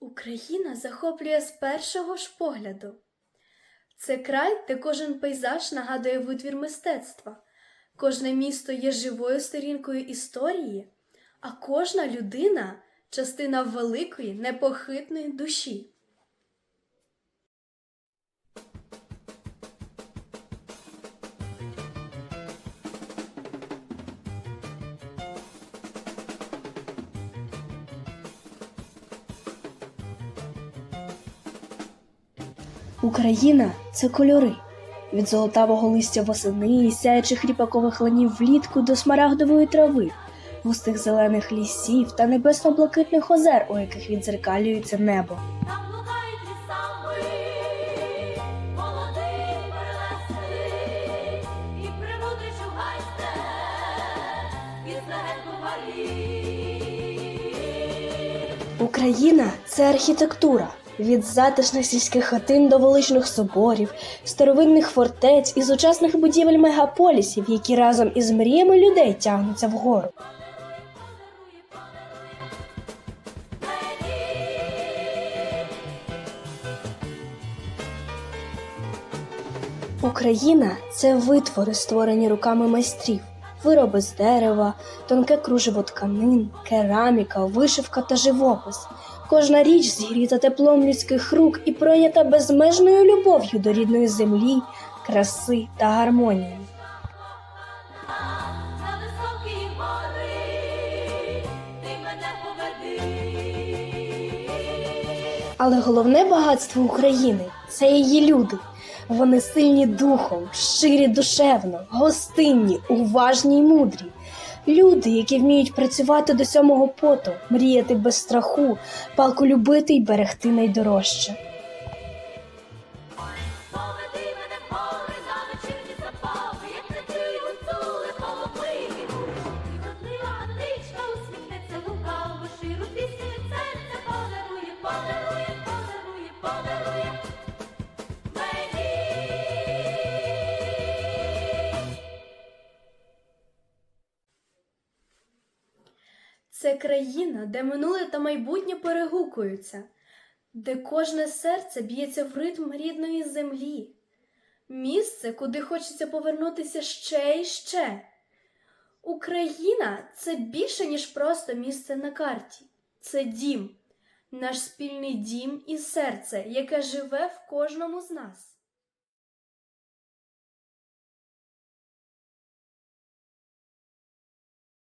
Україна захоплює з першого ж погляду. Це край, де кожен пейзаж нагадує витвір мистецтва, кожне місто є живою сторінкою історії, а кожна людина частина великої непохитної душі. Україна це кольори. Від золотавого листя восени, сяючих ріпакових ланів влітку до смарагдової трави, густих зелених лісів та небесно-блакитних озер, у яких відзеркалюється небо. І. Україна це архітектура. Від затишних сільських хатин до величних соборів, старовинних фортець і сучасних будівель мегаполісів, які разом із мріями людей тягнуться вгору. Україна це витвори, створені руками майстрів, вироби з дерева, тонке кружево тканин, кераміка, вишивка та живопис. Кожна річ зігріта теплом людських рук і пройнята безмежною любов'ю до рідної землі, краси та гармонії. Але головне багатство України це її люди. Вони сильні духом, щирі душевно, гостинні, уважні й мудрі. Люди, які вміють працювати до сьомого поту, мріяти без страху, палку любити й берегти найдорожче. Це країна, де минуле та майбутнє перегукуються, де кожне серце б'ється в ритм рідної землі, місце, куди хочеться повернутися ще і ще. Україна це більше, ніж просто місце на карті. Це дім, наш спільний дім і серце, яке живе в кожному з нас.